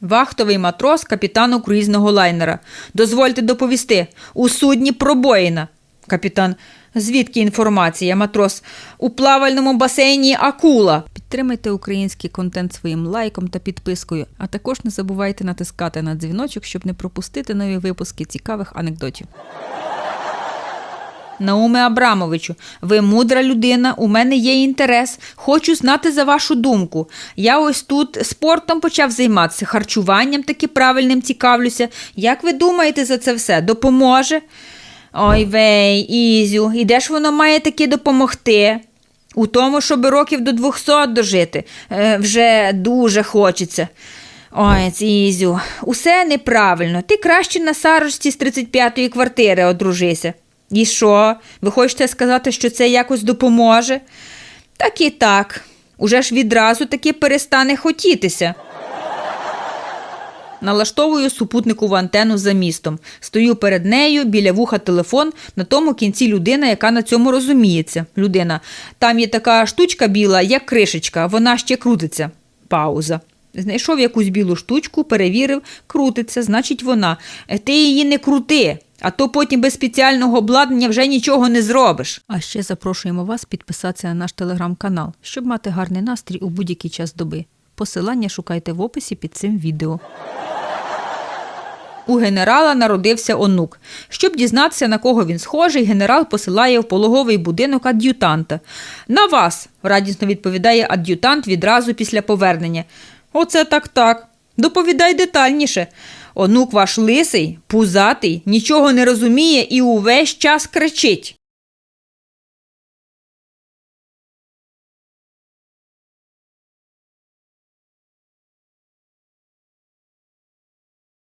Вахтовий матрос капітану круїзного лайнера. Дозвольте доповісти. У судні пробоїна. Капітан. Звідки інформація, матрос? У плавальному басейні акула. Підтримайте український контент своїм лайком та підпискою, а також не забувайте натискати на дзвіночок, щоб не пропустити нові випуски цікавих анекдотів. Науме Абрамовичу, ви мудра людина, у мене є інтерес. Хочу знати за вашу думку. Я ось тут спортом почав займатися, харчуванням таки правильним цікавлюся. Як ви думаєте за це все? Допоможе? Ой вей, Ізю, і де ж воно має таки допомогти? У тому, щоб років до 200 дожити, е, вже дуже хочеться. Ой, Ізю, усе неправильно. Ти краще на сарочці з 35-ї квартири одружися. І що? Ви хочете сказати, що це якось допоможе? Так і так. Уже ж відразу таки перестане хотітися. Налаштовую супутникову антенну за містом. Стою перед нею, біля вуха телефон, на тому кінці людина, яка на цьому розуміється. Людина. Там є така штучка біла, як кришечка, вона ще крутиться. Пауза. Знайшов якусь білу штучку, перевірив, крутиться, значить вона. Е, Ти її не крути, а то потім без спеціального обладнання вже нічого не зробиш. А ще запрошуємо вас підписатися на наш телеграм-канал, щоб мати гарний настрій у будь-який час доби. Посилання шукайте в описі під цим відео. У генерала народився онук. Щоб дізнатися, на кого він схожий, генерал посилає в пологовий будинок ад'ютанта. На вас, радісно відповідає ад'ютант відразу після повернення. Оце так так. Доповідай детальніше. Онук ваш лисий, пузатий, нічого не розуміє і увесь час кричить.